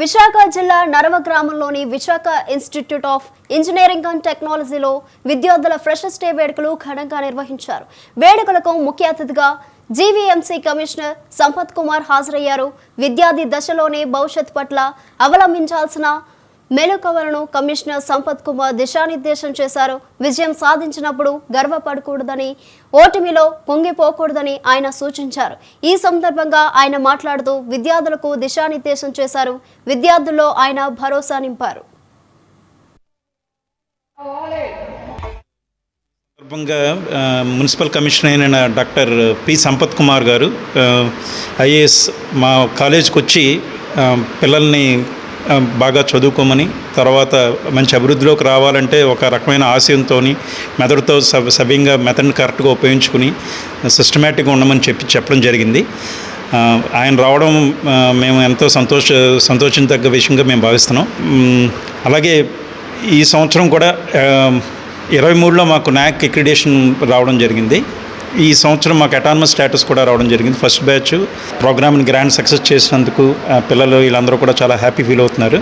విశాఖ జిల్లా నరవ గ్రామంలోని Visakha institute of engineering and టెక్నాలజీలో విద్యార్థుల ఫ్రెషర్స్ డే వేడుకలు ఘనంగా నిర్వహించారు. వేడుకలకు ముఖ్య అతిథిగా జీవీఎంసీ కమిషనర్ సంపత్ కుమార్ హాజరయ్యారు. విద్యార్థి దశలోనే భవిష్యత్ పట్ల అవలంబించాల్సిన మెలకువలను కమిషనర్ సంపత్ కుమార్ దిశానిర్దేశం చేశారు. విజయం సాధించినప్పుడు గర్వపడకూడదని ఓటమిలో పొంగిపోకూడదని ఆయన సూచించారు. ఈ సందర్భంగా ఆయన మాట్లాడుతూ విద్యార్థులకు దిశానిర్దేశం చేశారు. విద్యార్థుల్లో ఆయన భరోసా నింపారు. సందర్భంగా మున్సిపల్ కమిషనర్ అయిన doctor P. Sampath Kumar garu IAS మా కాలేజ్కి వచ్చి పిల్లల్ని బాగా చదువుకోమని తర్వాత మంచి అభివృద్ధిలోకి రావాలంటే ఒక రకమైన ఆశయంతో మెదడుతో సభ సవ్యంగా మెథడ్ని కరెక్ట్గా ఉపయోగించుకుని సిస్టమేటిక్గా ఉండమని చెప్పి చెప్పడం జరిగింది. ఆయన రావడం మేము ఎంతో సంతోష సంతోషించదగ్గ విషయంగా మేము భావిస్తున్నాం. అలాగే ఈ సంవత్సరం కూడా ఇరవై మూడులో మాకు నాక్ ఎక్రిడేషన్ రావడం జరిగింది. ఈ సంవత్సరం మాకు అటానమస్ స్టేటస్ కూడా రావడం జరిగింది. ఫస్ట్ బ్యాచ్ ప్రోగ్రామ్ని గ్రాండ్ సక్సెస్ చేసినందుకు పిల్లలు వీళ్ళందరూ కూడా చాలా హ్యాపీ ఫీల్ అవుతున్నారు.